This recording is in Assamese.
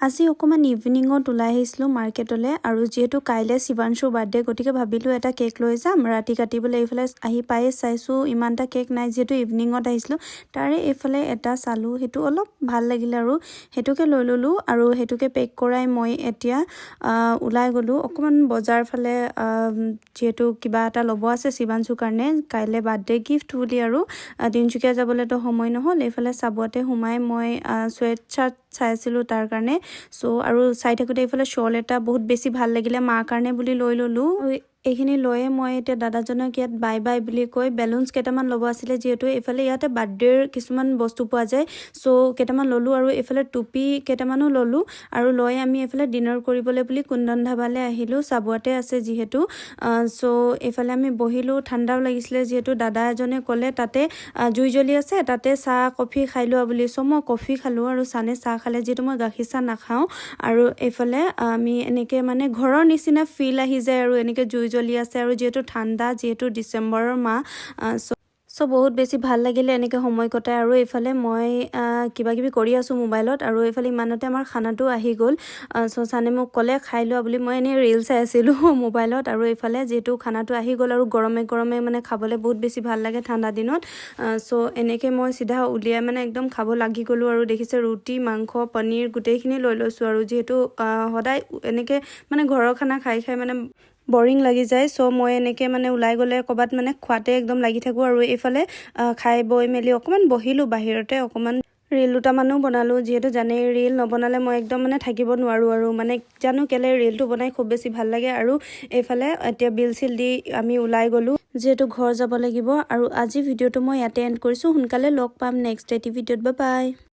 আজি অকণমান ইভিনিঙত ওলাই আহিছিলোঁ মাৰ্কেটলৈ আৰু যিহেতু কাইলৈ শিৱাংশুৰ বাৰ্থডে গতিকে ভাবিলোঁ এটা কেক লৈ যাম। ৰাতি কাটিবলৈ এইফালে আহি পায়ে চাইছোঁ ইমান এটা কেক নাই যিহেতু ইভিনিঙত আহিছিলোঁ। তাৰে এইফালে এটা চালোঁ সেইটো অলপ ভাল লাগিলে আৰু সেইটোকে লৈ ল'লোঁ আৰু সেইটোকে পেক কৰাই মই এতিয়া ওলাই গ'লোঁ। অকণমান বজাৰ ফালে যিহেতু কিবা এটা ল'ব আছে শিৱাংশুৰ কাৰণে কাইলৈ বাৰ্থডে গিফ্ট বুলি আৰু তিনিচুকীয়া যাবলৈতো সময় নহ'ল। এইফালে চাবুৱাতে সোমাই মই চুৱেট চাৰ্ট চাই আছিলোঁ তাৰ কাৰণে। চ' আৰু চাই থাকোঁতে এইফালে শ্বল এটা বহুত বেছি ভালো লাগিলে মাৰ কাৰণে বুলি লৈ ল'লোঁ। এইখিনি লৈয়ে মই এতিয়া দাদাজনক ইয়াত বাই বাই বুলি কৈ বেলুনছ কেইটামান ল'ব আছিলে যিহেতু এইফালে ইয়াতে বাৰ্থডেৰ কিছুমান বস্তু পোৱা যায়। চ' কেইটামান ল'লোঁ আৰু এইফালে টুপি কেইটামানো ল'লোঁ আৰু লৈ আমি এইফালে ডিনাৰ কৰিবলৈ বুলি কুন্দন ধাবালৈ আহিলোঁ। চাবুৱাতে আছে যিহেতু। চ' এইফালে আমি বহিলোঁ। ঠাণ্ডাও লাগিছিলে যিহেতু দাদা এজনে ক'লে তাতে জুই জ্বলি আছে তাতে চাহ কফি খাই লোৱা বুলি। চ' মই কফি খালোঁ আৰু চানে চাহ খালে যিহেতু মই গাখীৰ চাহ নাখাওঁ। আৰু এইফালে আমি এনেকৈ মানে ঘৰৰ নিচিনা ফিল আহি যায় আৰু এনেকৈ জুই জ্বলি আছে আৰু যিহেতু ঠাণ্ডা যিহেতু ডিচেম্বৰৰ মাহ চ' বহুত বেছি ভাল লাগিলে এনেকৈ সময় কটাই আৰু এইফালে মই আহ, কিবা কিবি কৰি আছোঁ মোবাইলত আৰু এইফালে ইমানতে আমাৰ খানাটো আহি গ'ল। চ' চানে মোক ক'লে খাই লোৱা বুলি মই এনেই ৰিল চাই আছিলোঁ মোবাইলত আৰু এইফালে যিহেতু খানাটো আহি গ'ল আৰু গৰমে গৰমে মানে খাবলৈ বহুত বেছি ভাল লাগে ঠাণ্ডা দিনত। চ' এনেকৈ মই চিধা উলিয়াই মানে একদম খাব লাগি গ'লোঁ আৰু দেখিছে ৰুটি মাংস পনীৰ গোটেইখিনি লৈ লৈছোঁ আৰু যিহেতু সদায় এনেকৈ মানে ঘৰৰ খানা খাই খাই মানে বৰিং লাগি যায়। চ' মই এনেকৈ মানে ওলাই গ'লে ক'ৰবাত মানে খোৱাতে একদম লাগি থাকোঁ আৰু এইফালে খাই বৈ মেলি অকণমান বহিলোঁ বাহিৰতে অকণমান ৰিল দুটামানো বনালোঁ। যিহেতু জানেই ৰিল নবনালে মই একদম মানে থাকিব নোৱাৰোঁ আৰু। মানে জানো কেলে ৰিলটো বনাই খুব বেছি ভাল লাগে আৰু এইফালে এতিয়া বিল চিল দি আমি ওলাই গ'লোঁ। যিহেতু ঘৰ যাব লাগিব আৰু আজি ভিডিঅ'টো মই ইয়াতে এণ্ড কৰিছোঁ। সোনকালে লগ পাম নেক্সট এটি ভিডিঅ'ত। বা বাই